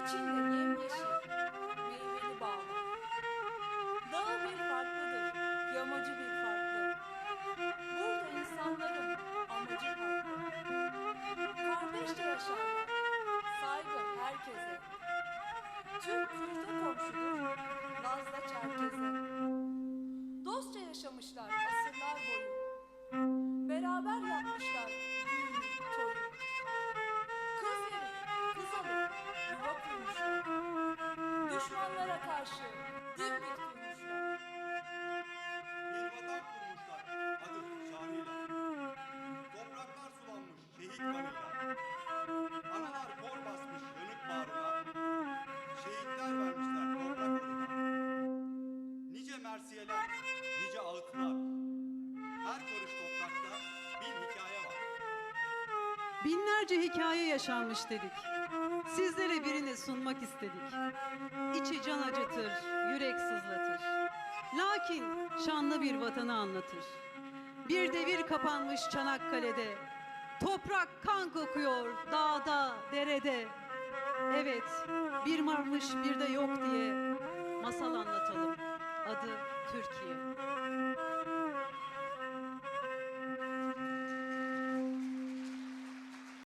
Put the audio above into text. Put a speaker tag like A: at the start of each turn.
A: İçinde yemyeşil, meyveli bağlar. Dağı bir farklıdır, yamacı bir farklı. Burada insanların amacı farklı. Kardeşçe yaşarlar, saygı herkese. Türk Kürt'e komşudur, Laz'da Çerkez'e. Dostça yaşamışlar asırlar boyu. Beraber yapmışlar Karşı dimdik durmuşlar.
B: Bir vatan. Topraklar sulanmış şehit kanıyla. Analar kor basmış yanık bağrına. Şehitler vermişler toprak uğruna. Nice mersiyeler, nice ağıtlar. Her karış bir hikaye var.
C: Binlerce hikaye yaşanmış dedik. Sizlere birini sunmak istedik. İçi can acıtır, yürek sızlatır. Lakin şanlı bir vatanı anlatır. Bir devir kapanmış Çanakkale'de. Toprak kan kokuyor dağda, derede. Evet, bir varmış bir de yok diye